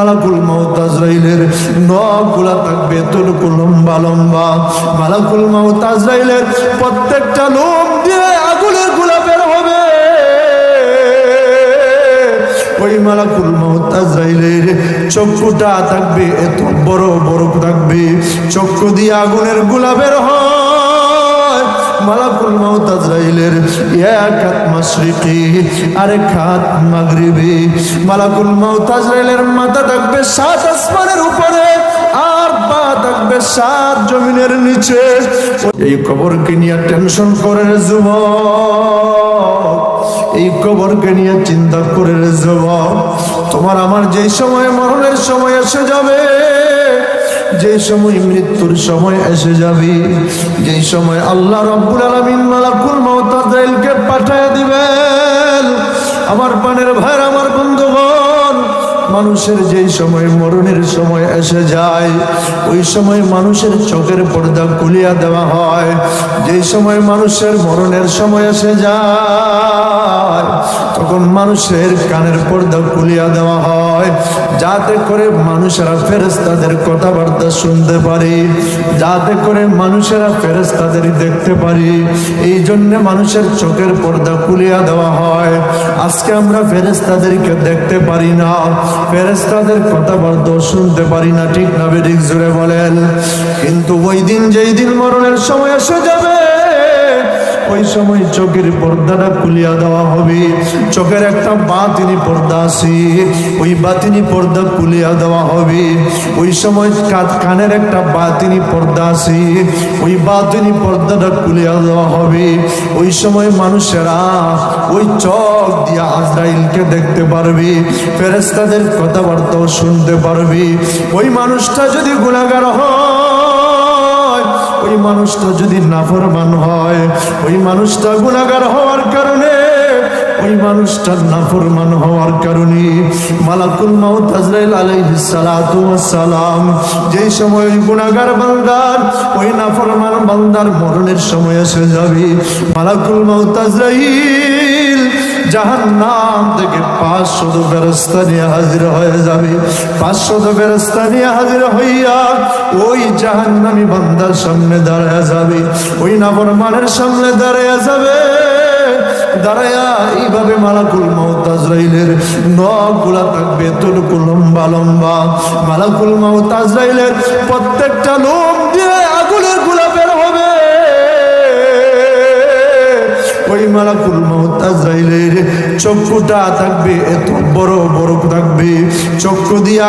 মালাকুল মাউত আজরাইলের নখগুলা থাকবে এতটুকু লম্বা লম্বা। মালাকুল মাউত আজরাইলের প্রত্যেকটা লোম দিয়ে আগুনেরগুলা বের হবে। ওই মালাকুল মাউত আজরাইলের চক্ষুটা থাকবে এত বড় বড় থাকবে। চক্ষু দিয়ে আগুনেরগুলা বের হয় মালাকুল মাউত আজরাইলের এক হাত মাশরিকি, আরেক হাত মাগরিবি। মালাকুল মাউত আজরাইলের মাথা থাকবে সাত আসমানের উপরে, আর পা থাকবে সাত জমিনের নিচে। এই কবরকে নিয়ে টেনশন করে যুবক, এই কবরকে নিয়ে চিন্তা করে রে তোমার আমার যেই সময় মরণের সময় এসে যাবে যে সময় মৃত্যুর সময় এসে যাবে, যে সময় আল্লাহ রব্বুল আলমিন মালাকুল আজরাইলকে পাঠিয়ে দিবেন। আমার পানের ভাই আমার বন্ধুগণ মানুষের যেই সময় মরণের সময় এসে যায়, ওই সময় মানুষের চোখের পর্দা খুলিয়া দেওয়া হয়। যেই সময় মানুষের মরণের সময় এসে যায়, তখন মানুষের কানের পর্দা খুলিয়া দেওয়া হয়। যাতে করে মানুষেরা ফেরেস্তাদের কথাবার্তা শুনতে পারে, যাতে করে মানুষেরা ফেরেস্তাদের দেখতে পারি। এই জন্যে মানুষের চোখের পর্দা খুলিয়া দেওয়া হয়। আজকে আমরা ফেরেস্তাদেরকে দেখতে পারি না। ফেরেস্তাদের কথাবার্তা শুনতে পারি না, ঠিক না বেদিক জুড়ে বলেন। কিন্তু ওই দিন যেই দিন মরণের সময় এসে যাবে ওই সময় চোখের পর্দাটা খুলিয়া দেওয়া হবে। চোখের একটা বাতিনি পর্দা আছে। ওই বাতিনি পর্দা খুলিয়া দেওয়া হবে। ওই সময় কানের একটা বাতিনি পর্দা আছে। ওই বাতিনি পর্দাটা খুলিয়া দেওয়া হবে। ওই সময় মানুষেরা ওই চোখ দিয়া আজরাইলকে দেখতে পারবে। ফেরেস্তাদের কথাবার্তাও শুনতে পারবে। ওই মানুষটা যদি গুণাগার হয় মানুষটা যদি নাফরমান হয়, ওই মানুষটা গুণাগার হওয়ার কারণে, ওই মানুষটার নাফরমান হওয়ার কারণে মালাকুল মাউত আজরাইল আলাইহিস সালাতু ওয়াস সালাম যেই সময় ওই গুণাগার বান্দার, ওই নাফরমান বান্দার মরণের সময় এসে যাবে, মালাকুল মাউত আজরাইল জাহান্নাম থেকে পাঁচশত বেরস্তা নিয়ে হাজির হয়ে যাবে। পাঁচশত বেরস্তা নিয়ে হাজির হইয়া ওই জাহান্নামি বান্দার সামনে দাঁড়ায় যাবে, ওই নাফরমানের সামনে দাঁড়ায় যাবে। প্রত্যেকটা লোম দিয়ে আগুনেরগুলা বের হবে। ওই মালাকুল মাউত চক্ষুটা থাকবে, এত বড় বড় থাকবে। চক্ষু দিয়া